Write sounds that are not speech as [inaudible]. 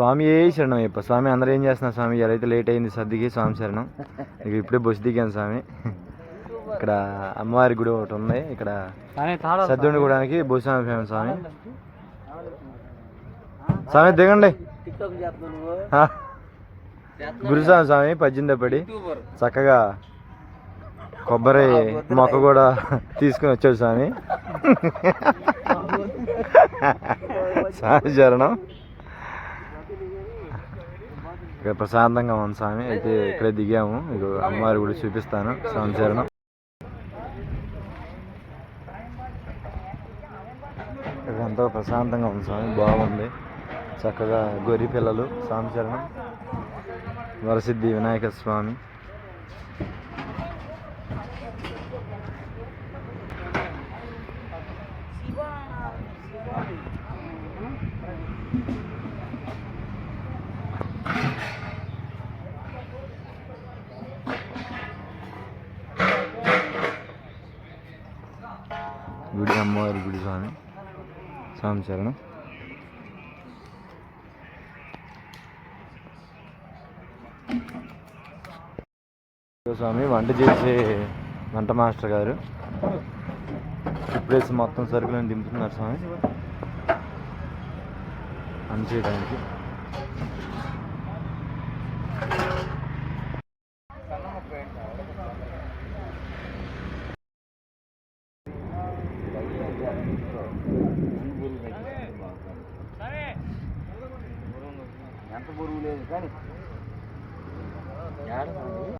స్వామి ఏ శరణం చెప్ప స్వామి అందరూ ఏం చేస్తున్నారు స్వామి? ఎలా లేట్ అయింది సర్దికి స్వామి శరణం. [laughs] ఇక ఇప్పుడే బస్సు దిగాను స్వామి. ఇక్కడ అమ్మవారి గుడి ఒకటి ఉంది. ఇక్కడ సద్ది వండుకోవడానికి భూస్వామి ఫేమస్ స్వామి. స్వామి దిగండి. గురుస్వామి స్వామి పద్దెనిమిది పడి చక్కగా కొబ్బరి మొక్క కూడా తీసుకుని వచ్చాడు స్వామి. [laughs] స్వామి చరణం ఇక్కడ ప్రశాంతంగా ఉంది స్వామి. అయితే ఇక్కడే దిగాము. ఇక అమ్మవారి గుడి చూపిస్తాను స్వామి చరణం ఇక్కడ ఎంతో ప్రశాంతంగా ఉంది స్వామి. బాగుంది. చక్కగా గొర్రె పిల్లలు స్వామి చరణం వరసిద్ధి వినాయక స్వామి. గుడి అమ్మవారి గుడి స్వామి. స్వామి చరణం స్వామి వంట చేసే వంట మాస్టర్ గారు. ఇప్పుడేసి మొత్తం సరుకులను దింపుతున్నారు స్వామి. పనిచేయడానికి చేయడానికి ఎంత బరువు లేదు కానీ